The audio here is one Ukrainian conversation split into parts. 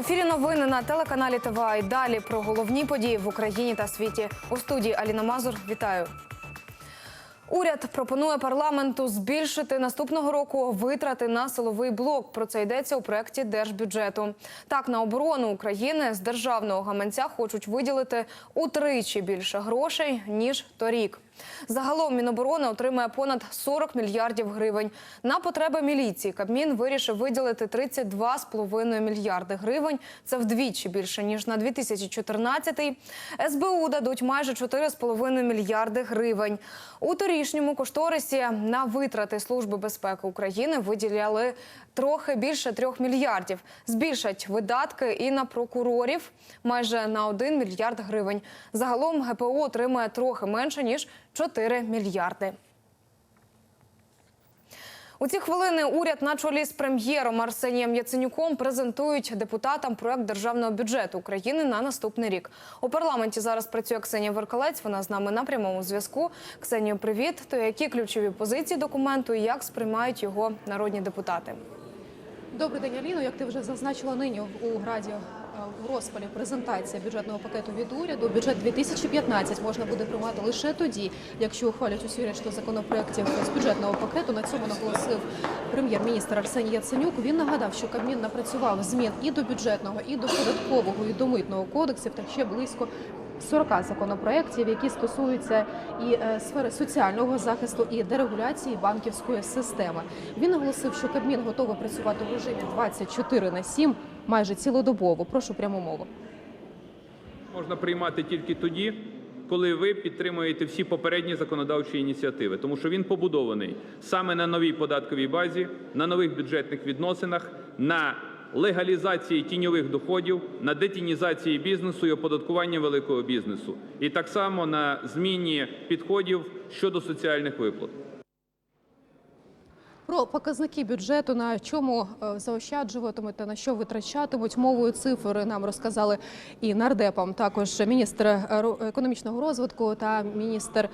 ефірі новини на телеканалі ТВА. І далі про головні події в Україні та світі. У студії Аліна Мазур. Вітаю. Уряд пропонує парламенту збільшити наступного року витрати на силовий блок. Про це йдеться у проєкті держбюджету. Так, на оборону України з державного гаманця хочуть виділити утричі більше грошей ніж торік. Загалом Міноборони отримає понад 40 мільярдів гривень. На потреби міліції Кабмін вирішив виділити 32,5 мільярди гривень. Це вдвічі більше ніж на 2014 СБУ дадуть майже 4,5 мільярди гривень. У торішньому кошторисі на витрати Служби безпеки України виділяли трохи більше 3 мільярдів. Збільшать видатки і на прокурорів майже на 1 мільярд гривень. Загалом ГПО отримає трохи менше ніж 4 мільярди. У ці хвилини уряд на чолі з прем'єром Арсенієм Яценюком презентують депутатам проект державного бюджету України на наступний рік. У парламенті зараз працює Ксенія Веркалець. Вона з нами на прямому зв'язку. Ксенію, привіт. То які ключові позиції документу і як сприймають його народні депутати? Добрий день, Аліно. Як ти вже зазначила нині у граді е, в розпалі презентація бюджетного пакету від уряду. Бюджет 2015 можна буде приймати лише тоді, якщо ухвалять усю решту законопроєктів з бюджетного пакету. На цьому наголосив прем'єр-міністр Арсеній Яценюк. Він нагадав, що Кабмін напрацював змін і до бюджетного, і до податкового, і до митного кодексів, та ще близько 40 законопроєктів, які стосуються і е, сфери соціального захисту, і дерегуляції банківської системи. Він наголосив, що Кабмін готовий працювати в режимі 24 на 7, майже цілодобово. Прошу пряму мову. можна приймати тільки тоді, коли ви підтримуєте всі попередні законодавчі ініціативи, тому що він побудований саме на новій податковій базі, на нових бюджетних відносинах, на легалізації тіньових доходів, на детінізації бізнесу і оподаткування великого бізнесу, і так само на зміні підходів щодо соціальних виплат. Про показники бюджету, на чому е, заощаджуватимуть та на що витрачатимуть мовою цифр нам розказали і нардепам, також міністр е, економічного розвитку та міністр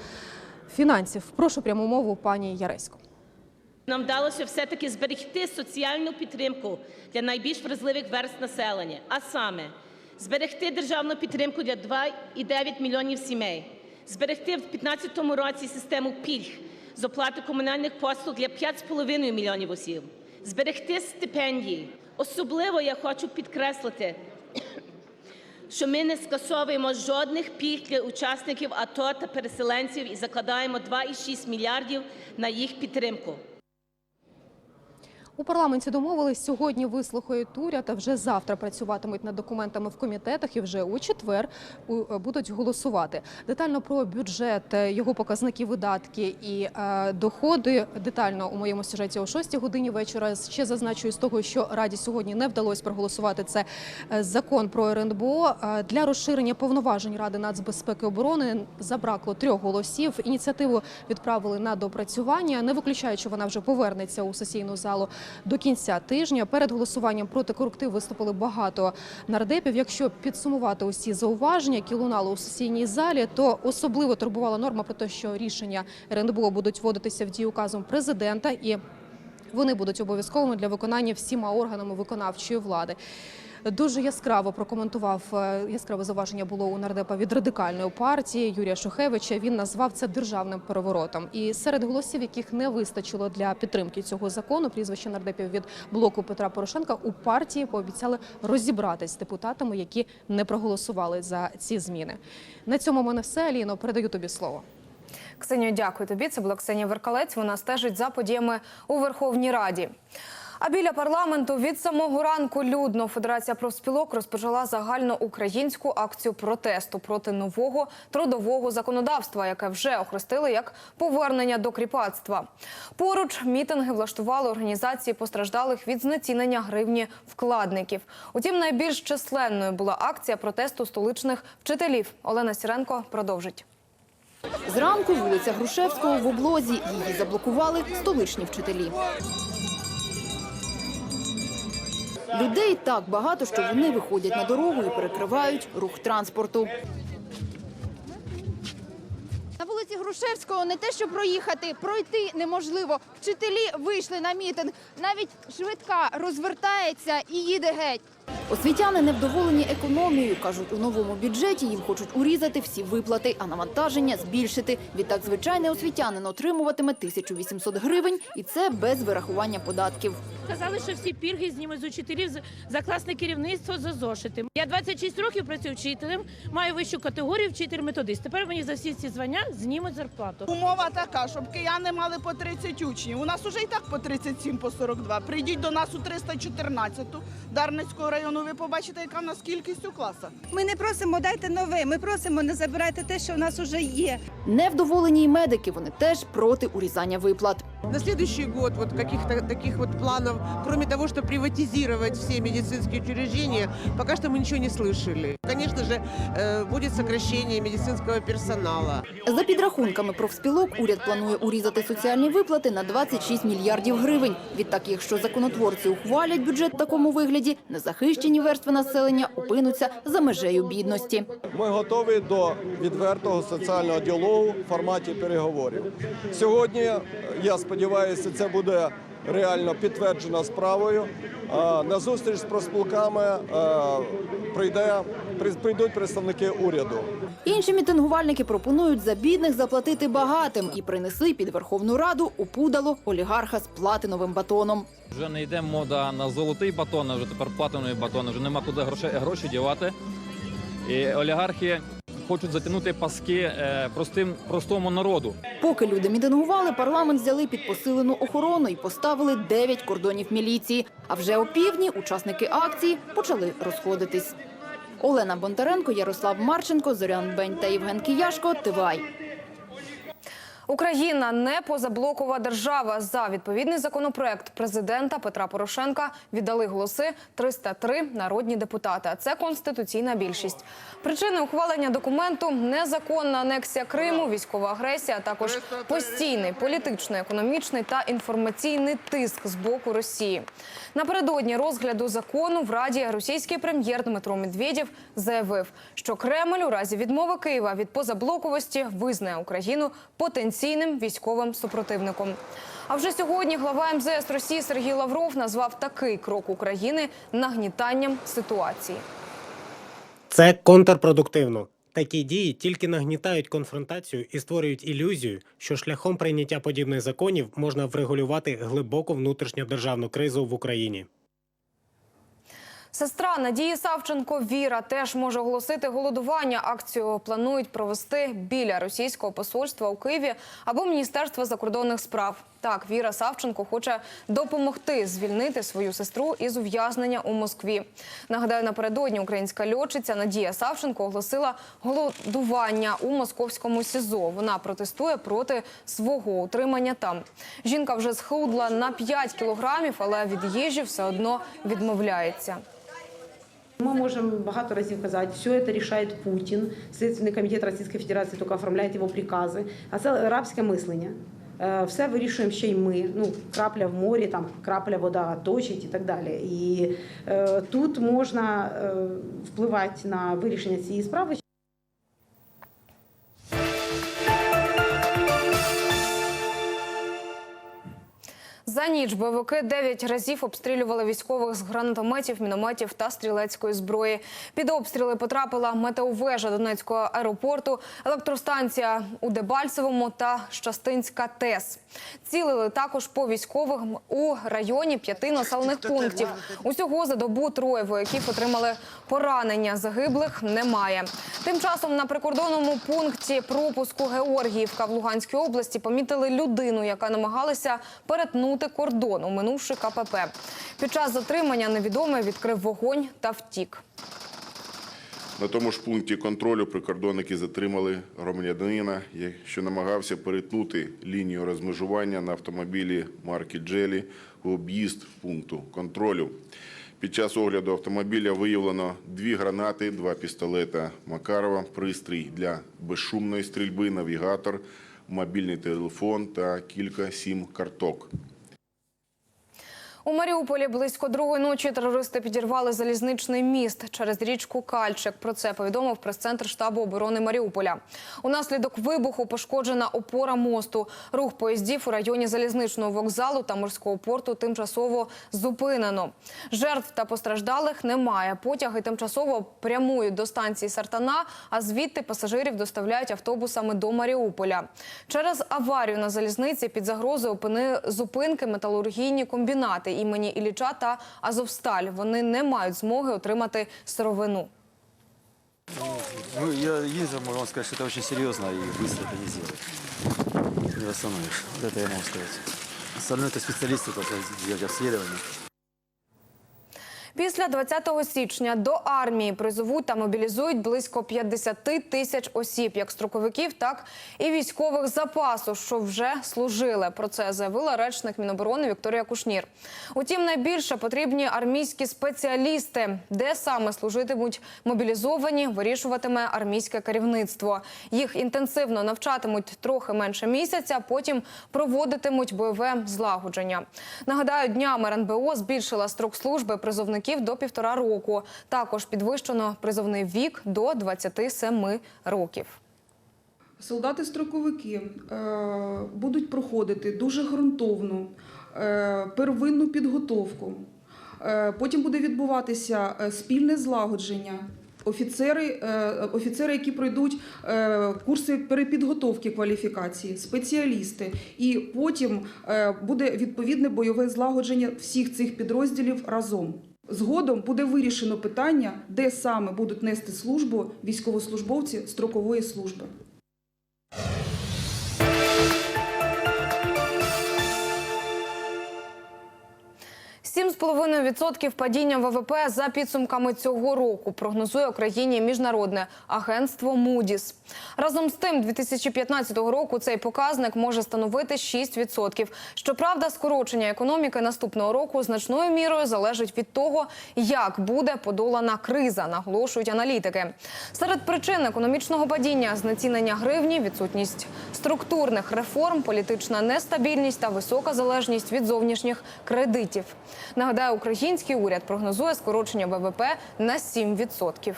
фінансів. Прошу пряму мову пані Яресько. Нам вдалося все-таки зберегти соціальну підтримку для найбільш вразливих верст населення, а саме зберегти державну підтримку для 2,9 мільйонів сімей, зберегти в 2015 році систему пільг з оплати комунальних послуг для 5,5 мільйонів осіб, зберегти стипендії. Особливо я хочу підкреслити, що ми не скасовуємо жодних пільг для учасників АТО та переселенців і закладаємо 2,6 мільярдів на їх підтримку. У парламенті домовились сьогодні вислухають уряд, а вже завтра працюватимуть над документами в комітетах і вже у четвер будуть голосувати. Детально про бюджет, е, його показники, видатки і е, доходи детально у моєму сюжеті о 6 годині вечора. Ще зазначую з того, що раді сьогодні не вдалося проголосувати. Це е, закон про РНБО Е, для розширення повноважень Ради нацбезпеки і оборони. Забракло трьох голосів. Ініціативу відправили на допрацювання. Не виключаючи, вона вже повернеться у сесійну залу до кінця тижня. Перед голосуванням проти коректив виступили багато нардепів. Якщо підсумувати усі зауваження, які лунали у сесійній залі, то особливо турбувала норма про те, що рішення РНБО будуть вводитися в дію указом президента і вони будуть обов'язковими для виконання всіма органами виконавчої влади. Дуже яскраво прокоментував е, яскраве зауваження було у нардепа від радикальної партії Юрія Шухевича. Він назвав це державним переворотом. І серед голосів, яких не вистачило для підтримки цього закону, прізвище нардепів від блоку Петра Порошенка у партії пообіцяли розібратись з депутатами, які не проголосували за ці зміни. На цьому мене все. Аліно, передаю тобі слово. Ксенію, дякую тобі. Це була Ксенія Веркалець. Вона стежить за подіями у Верховній Раді. А біля парламенту від самого ранку людно Федерація профспілок розпочала загальноукраїнську акцію протесту проти нового трудового законодавства, яке вже охрестили як повернення до кріпацтва. Поруч мітинги влаштували організації постраждалих від знецінення гривні вкладників. Утім, найбільш численною була акція протесту столичних вчителів. Олена Сіренко продовжить. Зранку вулиця Грушевського в облозі. Її заблокували столичні вчителі. Людей так багато, що вони виходять на дорогу і перекривають рух транспорту. На вулиці Грушевського не те, що проїхати, пройти неможливо. Вчителі вийшли на мітинг. Навіть швидка розвертається і їде геть. Освітяни невдоволені економією. Кажуть, у новому бюджеті їм хочуть урізати всі виплати, а навантаження збільшити. Відтак звичайний освітянин отримуватиме 1800 гривень, і це без вирахування податків. Сказали, що всі пільги знімуть з учителів за- за класне керівництво за зошити. Я 26 років працюю вчителем, маю вищу категорію вчитель-методист. Тепер мені за всі ці звання знімуть зарплату. Умова така, щоб кияни мали по 30 учнів. У нас уже і так по 37, по 42. Прийдіть до нас у 314-ту Дарницького району, ви побачите, яка в нас кількість у класах. Ми не просимо дайте нове. Ми просимо не забирайте те, що в нас уже є. Невдоволені й медики. Вони теж проти урізання виплат. На следующий год вот каких-то таких вот планов, кроме того, что приватизировать все медицинские учреждения, пока что мы ничего не слышали. Конечно же, э, будет сокращение медицинского персонала. За підрахунками профспілок, уряд планує урізати соціальні виплати на 26 мільярдів гривень. Відтак, якщо законотворці ухвалять бюджет в такому вигляді, незахищені верстви населення опинуться за межею бідності. Ми готові до відвертого соціального діалогу в форматі переговорів. Сьогодні, е, я сподіваюся, це буде реально підтверджено справою. На зустріч з профспілками е, прийде, при- прийдуть представники уряду. Інші мітингувальники пропонують за бідних заплатити багатим і принесли під Верховну Раду опудало олігарха з платиновим батоном. Вже не йде мода на золотий батон, а вже тепер платиновий батон, вже нема куди гроші, гроші дівати. І олігархи хочуть затягнути паски е, простим, простому народу. Поки люди мітингували, парламент взяли під посилену охорону і поставили 9 кордонів міліції. А вже опівдні учасники акції почали розходитись. Олена Бондаренко, Ярослав Марченко, Зорян Бень та Євген Кияшко. Тивай. Україна не позаблокова держава. За відповідний законопроект президента Петра Порошенка віддали голоси 303 народні депутати. Це конституційна більшість. Причини ухвалення документу незаконна анексія Криму, військова агресія, а також постійний політично-економічний та інформаційний тиск з боку Росії. Напередодні розгляду закону в Раді російський прем'єр Дмитро Медведєв заявив, що Кремль у разі відмови Києва від позаблоковості визнає Україну потенційним військовим супротивником. А вже сьогодні глава МЗС Росії Сергій Лавров назвав такий крок України нагнітанням ситуації. Це контрпродуктивно. Такі дії тільки нагнітають конфронтацію і створюють ілюзію, що шляхом прийняття подібних законів можна врегулювати глибоку внутрішньодержавну кризу в Україні. Сестра Надії Савченко Віра теж може оголосити голодування. Акцію планують провести біля російського посольства у Києві або Міністерства закордонних справ. Так, Віра Савченко хоче допомогти звільнити свою сестру із ув'язнення у Москві. Нагадаю, напередодні українська льотчиця Надія Савченко оголосила голодування у московському СІЗО. Вона протестує проти свого утримання там. Жінка вже схудла на 5 кілограмів, але від їжі все одно відмовляється. Мы можем багато разів казати, все это решает Путин, Следственный комитет Російської Федерації тільки оформляє його прикази. А це рабське мислення. Е, Все вирішуємо ще й ми. Ну, крапля в морі, там крапля вода точить і так далі. І е, тут можна е, впливати на вирішення цієї справи. За ніч бойовики 9 разів обстрілювали військових з гранатометів, мінометів та стрілецької зброї. Під обстріли потрапила метеовежа Донецького аеропорту, електростанція у Дебальцевому та Щастинська ТЕС. Цілили також по військових у районі п'яти населених пунктів. Усього за добу троє вояків отримали поранення. Загиблих немає. Тим часом на прикордонному пункті пропуску Георгіївка в Луганській області помітили людину, яка намагалася перетнути кордон, оминувши КПП. Під час затримання невідомий відкрив вогонь та втік. На тому ж пункті контролю прикордонники затримали громадянина, що намагався перетнути лінію розмежування на автомобілі марки Джелі у об'їзд пункту контролю. Під час огляду автомобіля виявлено дві гранати, два пістолета Макарова, пристрій для безшумної стрільби, навігатор, мобільний телефон та кілька сім-карток. У Маріуполі близько другої ночі терористи підірвали залізничний міст через річку Кальчик. Про це повідомив прес-центр штабу оборони Маріуполя. Унаслідок вибуху пошкоджена опора мосту. Рух поїздів у районі залізничного вокзалу та морського порту тимчасово зупинено. Жертв та постраждалих немає. Потяги тимчасово прямують до станції Сартана, а звідти пасажирів доставляють автобусами до Маріуполя. Через аварію на залізниці під загрозою зупинки металургійні комбінати імені Ілліча та Азовсталь. Вони не мають змоги отримати сировину. Ну, я ездил, могу вам сказать, что это очень серьезно и быстро это не сделать. Не восстановишь. Вот это я могу сказать. Остальное это специалисты должны сделать обследование. Після 20 січня до армії призовуть та мобілізують близько 50 тисяч осіб, як строковиків, так і військових запасу, що вже служили. Про це заявила речник Міноборони Вікторія Кушнір. Утім, найбільше потрібні армійські спеціалісти, де саме служитимуть мобілізовані, вирішуватиме армійське керівництво. Їх інтенсивно навчатимуть трохи менше місяця, потім проводитимуть бойове злагодження. Нагадаю, днями РНБО збільшила строк служби призовників до півтора року. Також підвищено призовний вік до 27 років. Солдати-строковики е, будуть проходити дуже ґрунтовну е, первинну підготовку. Е, потім буде відбуватися спільне злагодження. Офіцери, офіцери, які пройдуть курси перепідготовки кваліфікації, спеціалісти, і потім буде відповідне бойове злагодження всіх цих підрозділів разом. Згодом буде вирішено питання, де саме будуть нести службу військовослужбовці строкової служби. Сім з половиною відсотків падіння ВВП за підсумками цього року прогнозує Україні міжнародне агентство Moody's. Разом з тим, 2015 року цей показник може становити 6%. Щоправда, скорочення економіки наступного року значною мірою залежить від того, як буде подолана криза, наголошують аналітики. Серед причин економічного падіння знецінення гривні, відсутність структурних реформ, політична нестабільність та висока залежність від зовнішніх кредитів. Нагадаю, український уряд прогнозує скорочення ВВП на 7%.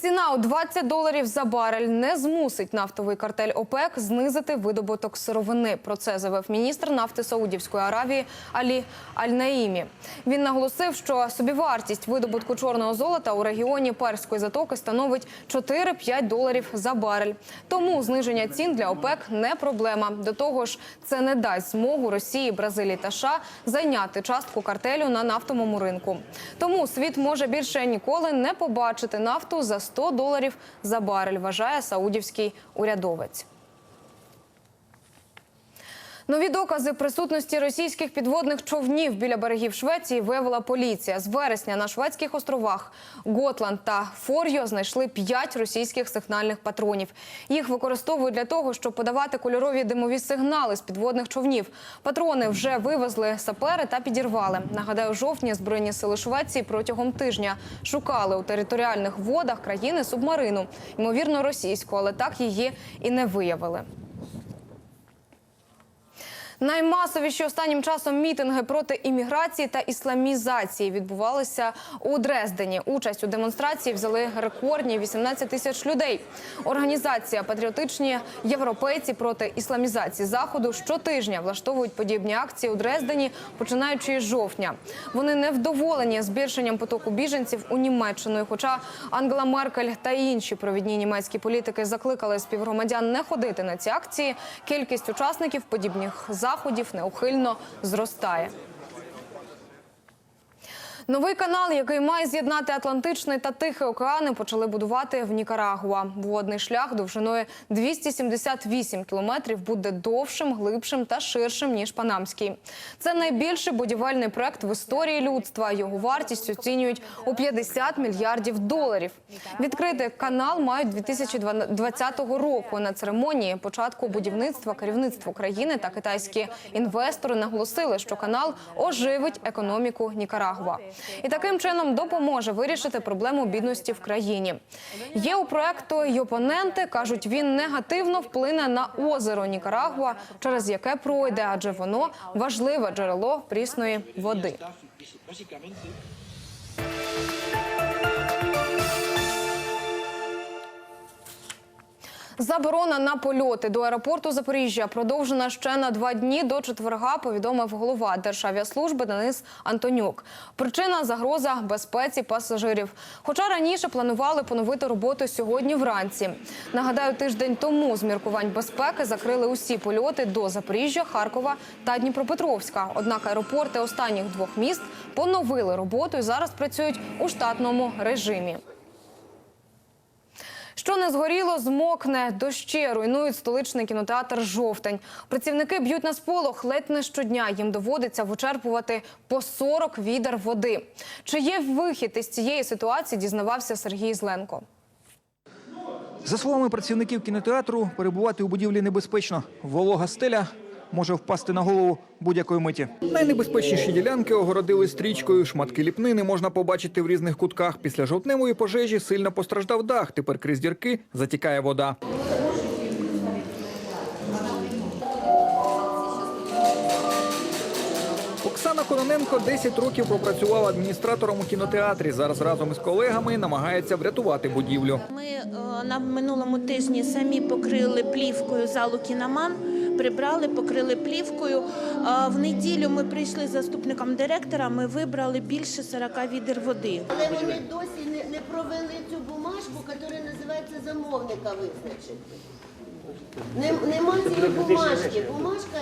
Ціна у 20 доларів за барель не змусить нафтовий картель ОПЕК знизити видобуток сировини. Про це заявив міністр нафти Саудівської Аравії Алі Аль-Наїмі. Він наголосив, що собівартість видобутку чорного золота у регіоні Перської затоки становить 4-5 доларів за барель. Тому зниження цін для ОПЕК не проблема. До того ж, це не дасть змогу Росії, Бразилії та США зайняти частку картелю на нафтовому ринку. Тому світ може більше ніколи не побачити нафту за 100 доларів за барель, вважає саудівський урядовець. Нові докази присутності російських підводних човнів біля берегів Швеції виявила поліція. З вересня на шведських островах Готланд та Фор'йо знайшли п'ять російських сигнальних патронів. Їх використовують для того, щоб подавати кольорові димові сигнали з підводних човнів. Патрони вже вивезли сапери та підірвали. Нагадаю, жовтні збройні сили Швеції протягом тижня шукали у територіальних водах країни субмарину, ймовірно, російську, але так її і не виявили. Наймасовіші останнім часом мітинги проти імміграції та ісламізації відбувалися у Дрездені. Участь у демонстрації взяли рекордні 18 тисяч людей. Організація Патріотичні європейці проти ісламізації заходу щотижня влаштовують подібні акції у Дрездені, починаючи з жовтня. Вони невдоволені збільшенням потоку біженців у Німеччину. І Хоча Ангела Меркель та інші провідні німецькі політики закликали співгромадян не ходити на ці акції, кількість учасників подібних заходів неухильно зростає. Новий канал, який має з'єднати Атлантичний та Тихий океани, почали будувати в Нікарагуа. Водний шлях довжиною 278 кілометрів буде довшим, глибшим та ширшим ніж Панамський. Це найбільший будівельний проект в історії людства. Його вартість оцінюють у 50 мільярдів доларів. Відкрити канал мають 2020 року. На церемонії початку будівництва керівництво країни та китайські інвестори наголосили, що канал оживить економіку Нікарагуа. І таким чином допоможе вирішити проблему бідності в країні. Є у проекту й опоненти кажуть, він негативно вплине на озеро Нікарагуа, через яке пройде, адже воно важливе джерело прісної води. Заборона на польоти до аеропорту Запоріжжя продовжена ще на два дні до четверга. Повідомив голова Державіаслужби Денис Антонюк. Причина загроза безпеці пасажирів. Хоча раніше планували поновити роботу сьогодні вранці. Нагадаю, тиждень тому з міркувань безпеки закрили усі польоти до Запоріжжя, Харкова та Дніпропетровська. Однак аеропорти останніх двох міст поновили роботу і зараз працюють у штатному режимі. Що не згоріло, змокне, дощі руйнують столичний кінотеатр Жовтень. Працівники б'ють на сполох ледь не щодня. Їм доводиться вичерпувати по 40 відер води. Чи є вихід із цієї ситуації? Дізнавався Сергій Зленко. За словами працівників кінотеатру, перебувати у будівлі небезпечно. Волога стеля може впасти на голову будь-якої миті. Найнебезпечніші ділянки огородили стрічкою. Шматки ліпнини можна побачити в різних кутках. Після жовтневої пожежі сильно постраждав дах. Тепер крізь дірки затікає вода. Кононенко 10 років пропрацювала адміністратором у кінотеатрі. Зараз разом із колегами намагається врятувати будівлю. Ми е, на минулому тижні самі покрили плівкою залу кіноман, прибрали, покрили плівкою. А В неділю ми прийшли з заступником директора. Ми вибрали більше 40 відер води. Але вони досі не, не провели цю бумажку, яка називається замовника визначити. Не- Нема цієї бумажки. Бумажка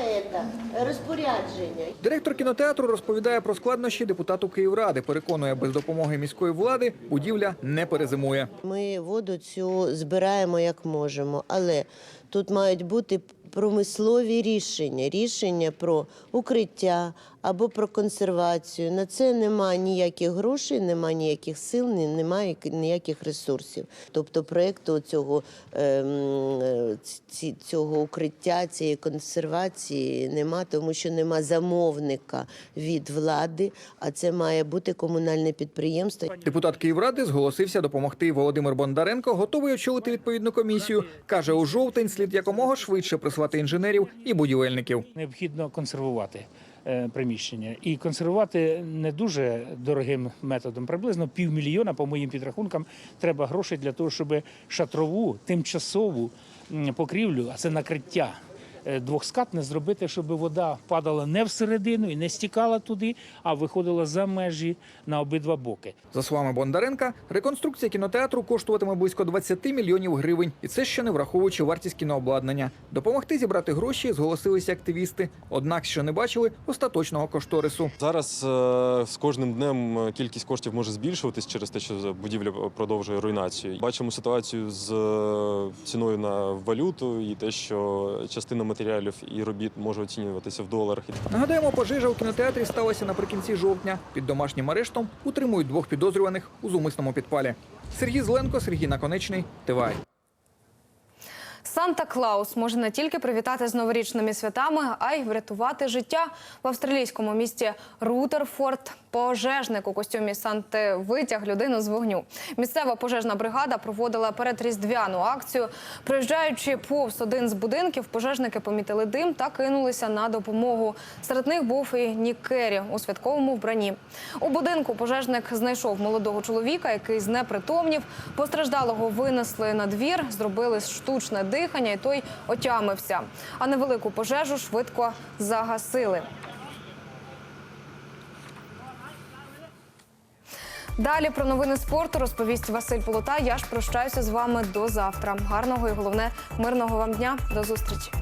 це розпорядження. Директор кінотеатру розповідає про складнощі депутату Київради. Переконує, без допомоги міської влади будівля не перезимує. Ми воду цю збираємо як можемо, але тут мають бути промислові рішення, рішення про укриття або про консервацію. На це немає ніяких грошей, немає ніяких сил, немає ніяких ресурсів. Тобто проєкту цього, ем, цього укриття, цієї консервації нема, тому що нема замовника від влади, а це має бути комунальне підприємство. Депутат Київради зголосився допомогти. Володимир Бондаренко готовий очолити відповідну комісію. каже, у жовтень слід якомога швидше прислати інженерів і будівельників. Необхідно консервувати е, приміщення і консервувати не дуже дорогим методом. Приблизно півмільйона, по моїм підрахункам, треба грошей для того, щоб шатрову тимчасову покрівлю, а це накриття. Е, Двохскатне зробити, щоб вода падала не всередину і не стікала туди, а виходила за межі на обидва боки. За словами Бондаренка, реконструкція кінотеатру коштуватиме близько 20 мільйонів гривень, і це ще не враховуючи вартість кінообладнання. Допомогти зібрати гроші зголосилися активісти. Однак, що не бачили остаточного кошторису. Зараз е, з кожним днем е, кількість коштів може збільшуватись через те, що будівля продовжує руйнацію. Бачимо ситуацію з ціною на валюту і те, що частина матеріалів і робіт може оцінюватися в доларах. Нагадаємо, пожежа у кінотеатрі сталася наприкінці жовтня. Під домашнім арештом утримують двох підозрюваних у зумисному підпалі. Сергій Зленко, Сергій Наконечний, ТВАЙ. Санта Клаус може не тільки привітати з новорічними святами, а й врятувати життя в австралійському місті Рутерфорд. Пожежник у костюмі Санти витяг людину з вогню. Місцева пожежна бригада проводила передріздвяну акцію. Проїжджаючи повз один з будинків, пожежники помітили дим та кинулися на допомогу. Серед них був і Нік Керрі у святковому вбранні. У будинку пожежник знайшов молодого чоловіка, який знепритомнів. Постраждалого винесли на двір, зробили штучне дихання, і той отямився. А невелику пожежу швидко загасили. Далі про новини спорту розповість Василь Полота. Я ж прощаюся з вами до завтра. Гарного і головне мирного вам дня. До зустрічі.